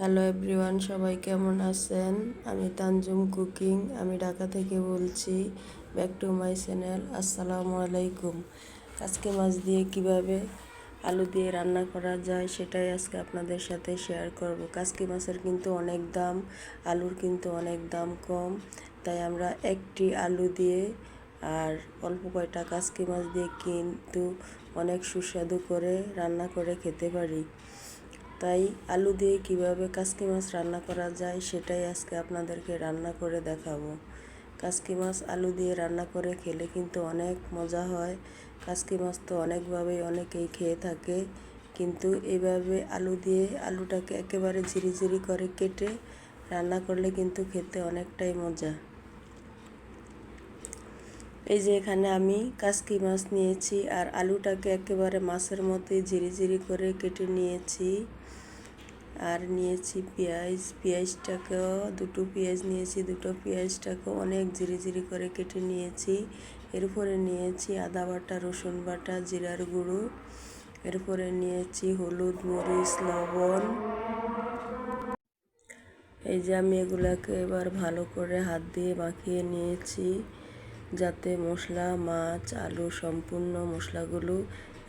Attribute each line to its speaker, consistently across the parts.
Speaker 1: Hello everyone সবাই কেমন আছেন? আমি তানজুম কুকিং, আমি ঢাকা থেকে বলছি, ব্যাক টু মাই চ্যানেল, আসসালামু আলাইকুম। আজকে মাছ দিয়ে কীভাবে আলু দিয়ে রান্না করা যায় সেটাই আজকে আপনাদের সাথে শেয়ার করব। কাসকি মাছের কিন্তু অনেক দাম, আলুর কিন্তু অনেক দাম কম, তাই আমরা একটি আলু দিয়ে আর অল্প কয়টা কাসকি মাছ দিয়ে কিন্তু অনেক সুস্বাদু করে রান্না করে খেতে পারি। তাই আলু দিয়ে কীভাবে কাসকি মাছ রান্না করা যায় সেটাই আজকে আপনাদেরকে রান্না করে দেখাবো। কাসকি মাছ আলু দিয়ে রান্না করে খেলে কিন্তু অনেক মজা হয়। কাসকি মাছ তো অনেকভাবেই অনেকেই খেয়ে থাকে। কিন্তু এভাবে আলু দিয়ে আলুটাকে একেবারে ঝিরিঝিরি করে কেটে রান্না করলে কিন্তু খেতে অনেকটাই মজা। এই যে এখানে আমি কাসকি মাছ নিয়েছি আর আলুটাকে একেবারে মাছের মতোই ঝিরিঝিরি করে কেটে নিয়েছি। আর নিয়েছি পেঁয়াজ, পেঁয়াজটাকেও দুটো পেঁয়াজ নিয়েছি, দুটো পেঁয়াজটাকেও অনেক ঝিরি ঝিরি করে কেটে নিয়েছি। এরপরে নিয়েছি আদা বাটা, রসুন বাটা, জিরার গুঁড়ো। এরপরে নিয়েছি হলুদ, মরিচ, লবণ। এই যে আমি এগুলাকে এবার ভালো করে হাত দিয়ে মাখিয়ে নিয়েছি, যাতে মশলা, মাছ, আলু সম্পূর্ণ মশলাগুলো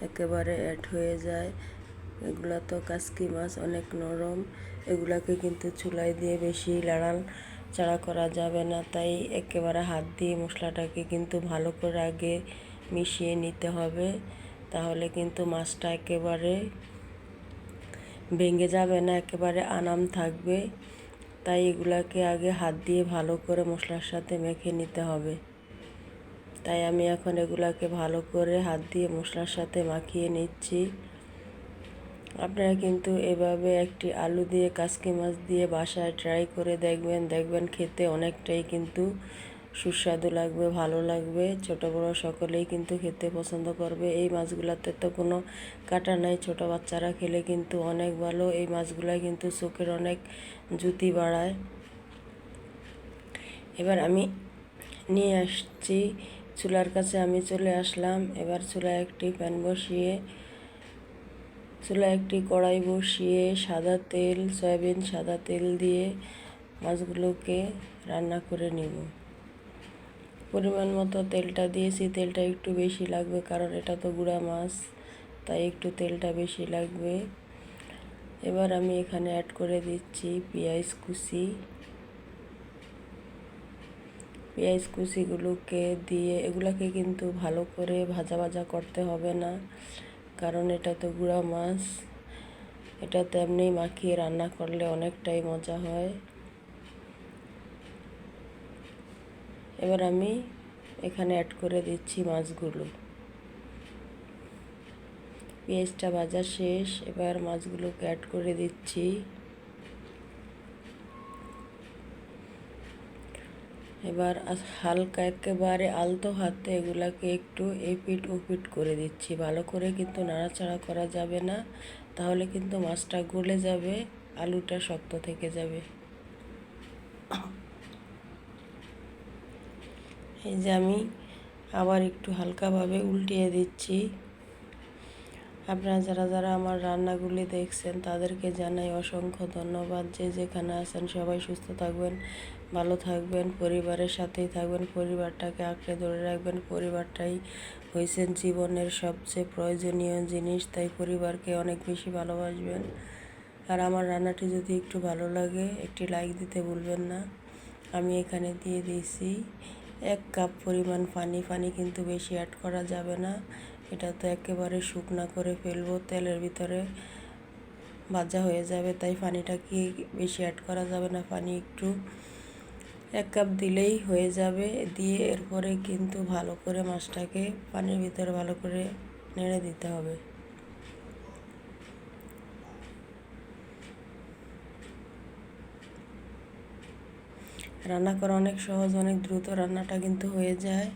Speaker 1: একেবারে অ্যাড হয়ে যায়। এগুলা তো কাসকি মাছ, অনেক নরম। এগুলাকে কিন্তু চুলাই দিয়ে বেশি লাড়াল চাড়া করা যাবে না। তাই একেবারে হাত দিয়ে মশলাটাকে কিন্তু ভালো করে আগে মিশিয়ে নিতে হবে। তাহলে কিন্তু মাছটা একেবারে ভেঙে যাবে না, একেবারে আনাম থাকবে। তাই এগুলাকে আগে হাত দিয়ে ভালো করে মশলার সাথে মেখে নিতে হবে। তাই আমি এখন এগুলাকে ভালো করে হাত দিয়ে মশলার সাথে মাখিয়ে নিচ্ছি। আপনারা কিন্তু এভাবে একটি আলু দিয়ে, কাসকি মাছ দিয়ে বাসায় ট্রাই করে দেখবেন। দেখবেন খেতে অনেকটাই কিন্তু সুস্বাদু লাগবে, ভালো লাগবে। ছোট বড় সকলেই কিন্তু খেতে পছন্দ করবে। এই মাছগুলোতে তো কোনো কাটা নাই। ছোট বাচ্চারা খেলে কিন্তু অনেক ভালো। এই মাছগুলো কিন্তু চোখের অনেক জুতি বাড়ায়। এবার আমি নিয়ে আসছি। চুলার কাছে আমি চলে আসলাম। এবার চুলায় একটি প্যান বসিয়ে চুলা একটি কড়াই বসিয়ে সাদা তেল, সয়াবিন সাদা তেল দিয়ে মাছগুলোকে রান্না করে নিব। পরিমাণ মতো তেলটা দিয়েছি। তেলটা একটু বেশি লাগবে কারণ এটা তো গুঁড়া মাছ, তাই একটু তেলটা বেশি লাগবে। এবার আমি এখানে অ্যাড করে দিচ্ছি পেঁয়াজ কুচি। পেঁয়াজ কুচিগুলোকে দিয়ে, এগুলাকে কিন্তু ভালো করে ভাজা ভাজা করতে হবে না। কারণ এটা তো গুঁড়া মাছ। এটা তেমনি মাখিয়ে রান্না করলে অনেকটাই মজা হয়। এবার আমি এখানে অ্যাড করে দিচ্ছি মাছগুলো। পেঁয়াজটা ভাজা শেষ। এবার মাছগুলোকে অ্যাড করে দিচ্ছি। এবার হালকা একেবারে আলতো হাতে এগুলাকে একটু এপিট ওপিট করে দিচ্ছি। ভালো করে কিন্তু নাড়াচাড়া করা যাবে না, তাহলে কিন্তু মাছটা গলে যাবে, আলুটা শক্ত থেকে যাবে। এই যে আমি আবার একটু হালকাভাবে উল্টিয়ে দিচ্ছি। আপনারা যারা যারা আমার রান্নাগুলি দেখছেন, তাদেরকে জানাই অসংখ্য ধন্যবাদ। যে যেখানে আছেন সবাই সুস্থ থাকবেন, ভালো থাকবেন, পরিবারের সাথেই থাকবেন, পরিবারটাকে আঁকড়ে ধরে রাখবেন। পরিবারটাই হয়েছেন জীবনের সবচেয়ে প্রয়োজনীয় জিনিস, তাই পরিবারকে অনেক বেশি ভালোবাসবেন। আর আমার রান্নাটি যদি একটু ভালো লাগে, একটি লাইক দিতে ভুলবেন না। আমি এখানে দিয়ে দিয়েছি, এক কাপ পরিমাণ পানি। পানি কিন্তু বেশি অ্যাড করা যাবে না। এটা তো একেবারে শুকনা করে ফেলব, তেলের ভিতরে ভাজা হয়ে যাবে, তাই পানিটা কি বেশি অ্যাড করা যাবে না? পানি একটু এক কাপ দিলেই হয়ে যাবে। দিয়ে এরপরে কিন্তু ভালো করে মাছটাকে পানির ভিতরে ভালো করে নেড়ে দিতে হবে। রান্না করা অনেক সহজ, অনেক দ্রুত রান্নাটা কিন্তু হয়ে যায়।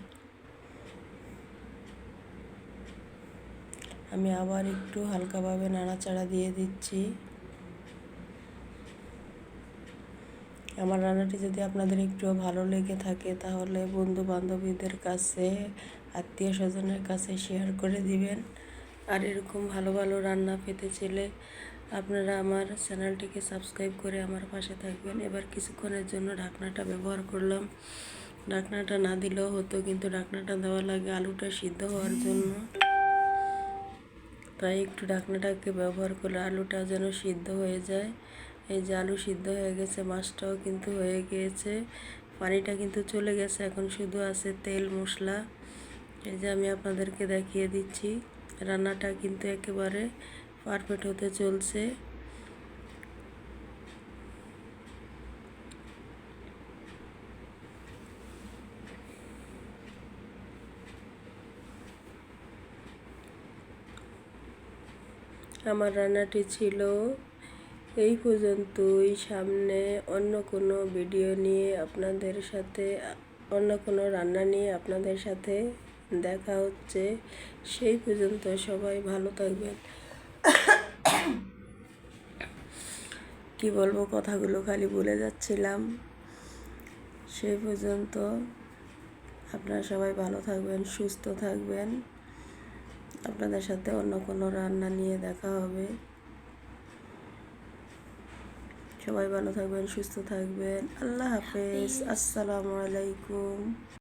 Speaker 1: আমি আবার একটু হালকাভাবে নাড়াচাড়া দিয়ে দিচ্ছি। আমার রান্নাটি যদি আপনাদের একটু ভালো লেগে থাকে, তাহলে বন্ধু বান্ধবীদের কাছে আত্মীয় স্বজনের কাছে শেয়ার করে দিবেন। আর এরকম ভালো ভালো রান্না পেতে চাইলে আপনারা আমার চ্যানেলটিকে সাবস্ক্রাইব করে আমার পাশে থাকবেন। এবার কিছুক্ষণের জন্য ঢাকনাটা ব্যবহার করলাম। ঢাকনাটা না দিলেও হতো, কিন্তু ঢাকনাটা দেওয়া লাগে আলুটা সিদ্ধ হওয়ার জন্য তাই একটু ঢাকনাটাকে ব্যবহার করলে আলুটা যেন সিদ্ধ হয়ে যায়। এই যে আলু সিদ্ধ হয়ে গেছে, মাছটাও কিন্তু হয়ে গিয়েছে। পানিটা কিন্তু চলে গেছে, এখন শুধু আছে তেল, মশলা। এই যে আমি আপনাদেরকে দেখিয়ে দিচ্ছি, রান্নাটা কিন্তু একেবারে পারফেক্ট হতে চলছে। আমার রান্নাটি ছিল এই পর্যন্তই। সামনে অন্য কোনো ভিডিও নিয়ে আপনাদের সাথে, অন্য কোনো রান্না নিয়ে আপনাদের সাথে দেখা হচ্ছে। সেই পর্যন্ত সবাই ভালো থাকবেন। কি বলব, কথাগুলো খালি বলে যাচ্ছিলাম। সেই পর্যন্ত আপনারা সবাই ভালো থাকবেন, সুস্থ থাকবেন। আপনাদের সাথে অন্য কোনো রান্না নিয়ে দেখা হবে। সবাই ভালো থাকবেন, সুস্থ থাকবেন। আল্লাহ হাফেজ। আসসালামু আলাইকুম।